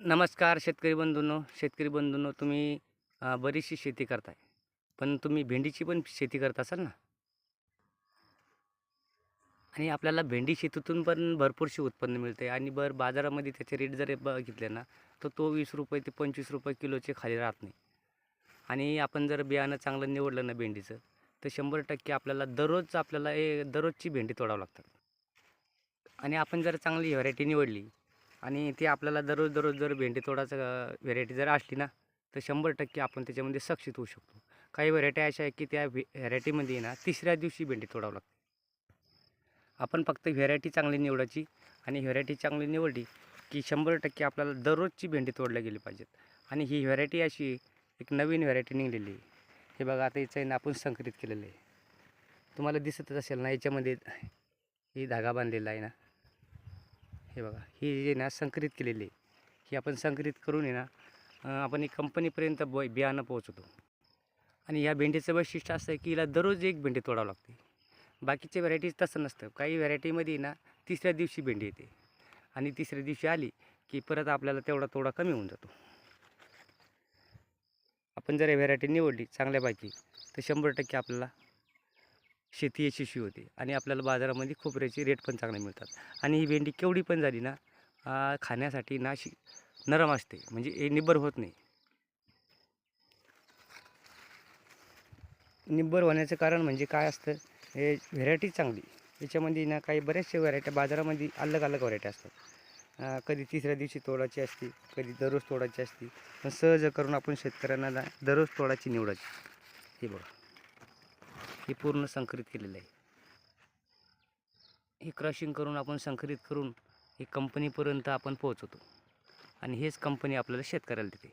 नमस्कार शेतकरी बंधूंनो शेतकरी बंधूंनो तुम्ही बरीचशी शेती करताय. पण तुम्ही भेंडीची पण शेती करत असाल ना? आणि आपल्याला भेंडी शेतीतून पण भरपूरशी उत्पन्न मिळते आणि बर बाजारामध्ये त्याचे रेट जर बघितले ना तर तो वीस रुपये ते पंचवीस रुपये किलोचे खाली राहत नाही. आणि आपण जर बियाणं चांगलं निवडलं ना भेंडीचं तर शंभर टक्के आपल्याला दररोज आपल्याला ए दररोजची भेंडी तोडावं लागतात. आणि आपण जर चांगली व्हरायटी निवडली आणि ती आपल्याला दररोज दररोज जर भेंडी तोडाचं व्हेरायटी जर असली ना तर शंभर टक्के आपण त्याच्यामध्ये सक्षित होऊ शकतो. काही व्हरायटी अशा आहे की त्या व्हेरायटीमध्ये ना तिसऱ्या दिवशी भेंडी तोडावं लागते. आपण फक्त व्हेरायटी चांगली निवडायची आणि व्हेरायटी चांगली निवडली की शंभर टक्के आपल्याला दररोजची भेंडी तोडल्या गेली पाहिजेत. आणि ही व्हेरायटी अशी एक नवीन व्हेरायटी निघलेली आहे. हे बघा आता याचं आहे आपण संकरित केलेलं आहे. तुम्हाला दिसतच असेल ना याच्यामध्ये ही धागा बांधलेला आहे ना. हे बघा ही जे ना संकरित केलेली आहे ही आपण संकरित करून आहे ना आपण एक कंपनीपर्यंत ब बियाणं पोहोचवतो. आणि या भेंडीचं वैशिष्ट्य असं आहे की हिला दररोज एक भेंडी तोडावं लागते. बाकीच्या व्हरायटीज तसं नसतं. काही व्हरायटीमध्ये ना तिसऱ्या दिवशी भेंडी येते. आणि तिसऱ्या दिवशी आली की परत आपल्याला तेवढा तोडा कमी होऊन जातो. आपण जर व्हरायटी निवडली चांगल्यापैकी तर शंभर टक्के आपल्याला शेती यशस्वी होते आणि आपल्याला बाजारामध्ये खोबऱ्याचे रेट पण चांगले मिळतात. आणि ही भेंडी केवढी पण झाली ना खाण्यासाठी ना शि नरम असते म्हणजे निब्बर होत नाही. निब्बर होण्याचं कारण म्हणजे काय असतं हे व्हेरायटी चांगली. याच्यामध्ये ना काही बऱ्याचशा व्हरायट्या बाजारामध्ये अलग अलग व्हरायटी असतात. कधी तिसऱ्या दिवशी तोडायची असते कधी दररोज तोडायची असते. पण सहज करून आपण शेतकऱ्यांना ना दररोज तोडायची निवडायची. हे बघा. हे पूर्ण संकरित केलेलं आहे. हे क्रॉशिंग करून आपण संकरित करून हे कंपनीपर्यंत आपण पोहोचवतो. आणि हेच कंपनी आपल्याला शेतकऱ्याला देते.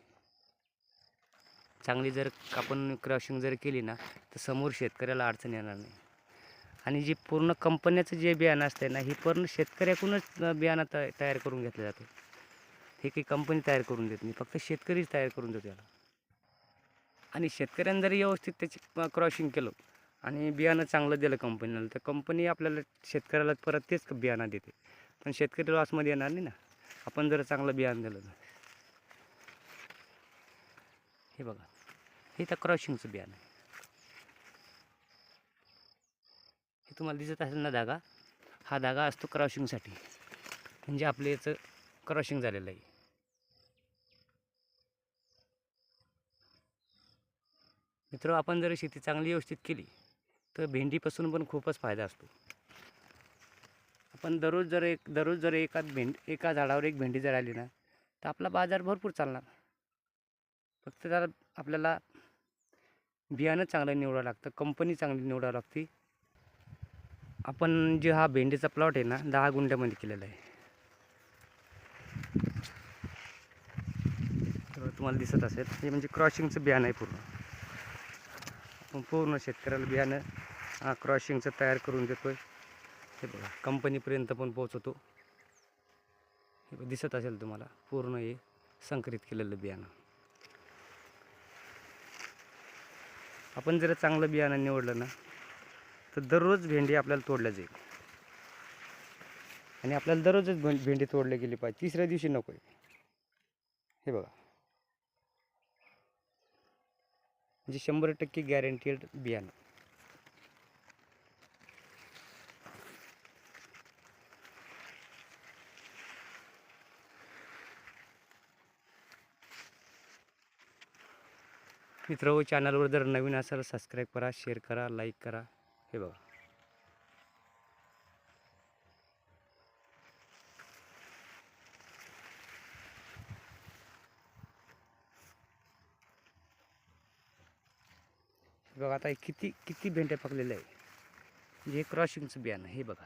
चांगली जर आपण क्रॉशिंग जर केली ना तर समोर शेतकऱ्याला अडचण येणार नाही. आणि जे पूर्ण कंपन्याचं जे बियाणं असतं ना हे पूर्ण शेतकऱ्याकडूनच बियाणं तया तयार करून घेतलं जातं. हे काही कंपनी तयार करून देत नाही फक्त शेतकरीच तयार करून देतो याला. आणि शेतकऱ्यांनी जर व्यवस्थित त्याची क्रॉशिंग केलं आणि बियाणं चांगलं दिलं कंपनीला तर कंपनी आपल्याला शेतकऱ्याला परत तेच बियाणं देते. पण शेतकरी लॉसमध्ये येणार नाही ना. आपण जर चांगलं बियाणं दिलं तर. हे बघा. हे तर क्रॉशिंगचं बियाणं आहे. हे तुम्हाला दिसत असेल ना धागा? हा धागा असतो क्रॉशिंगसाठी. म्हणजे आपलं याचं क्रॉशिंग झालेलं आहे. मित्र आपण जर शेती चांगली व्यवस्थित केली तर भेंडीपासून पण खूपच फायदा असतो. आपण दररोज जर एक दररोज जर एका भेंड एका झाडावर एक भेंडी जर आली ना तर आपला बाजार भरपूर चालणार. फक्त त्याला आपल्याला बियाणं चांगलं निवडावं लागतं कंपनी चांगली निवडावं लागते. आपण जे हा भेंडीचा प्लॉट आहे ना दहा गुंठ्यामध्ये केलेला आहे. तर तुम्हाला दिसत असेल हे म्हणजे क्रॉशिंगचं बियाणं आहे पूर्ण. आपण पूर्ण शेतकऱ्याला बियाणं हा क्रॉशिंगचं तयार करून देतो आहे हे बघा कंपनीपर्यंत पण पोहोचवतो हे दिसत असेल तुम्हाला पूर्ण हे संकरित केलेलं बियाणं. आपण जर चांगलं बियाणं निवडलं ना तर दररोज भेंडी आपल्याला तोडल्या जाईल. आणि आपल्याला दररोजच भेंडी तोडली गेली पाहिजे. तिसऱ्या दिवशी नको आहे. हे बघा. म्हणजे शंभर टक्के गॅरंटीड बियाणं. मित्र हो चॅनलवर जर नवीन असाल सबस्क्राईब करा शेअर करा लाईक करा. हे बघा. हे बघा आता किती किती भेंड्या पकलेल्या आहे म्हणजे हे क्रॉशिंगचं बियाणं हे बघा.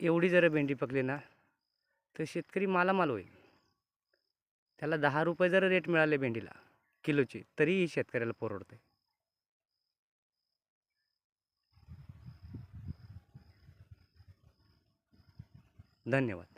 एवढी जर भेंडी पकली ना तर शेतकरी मालामाल होईल. त्याला दहा रुपये जर रेट मिळाले भेंडीला किलोचे तरीही शेतकऱ्याला परवडते धन्यवाद.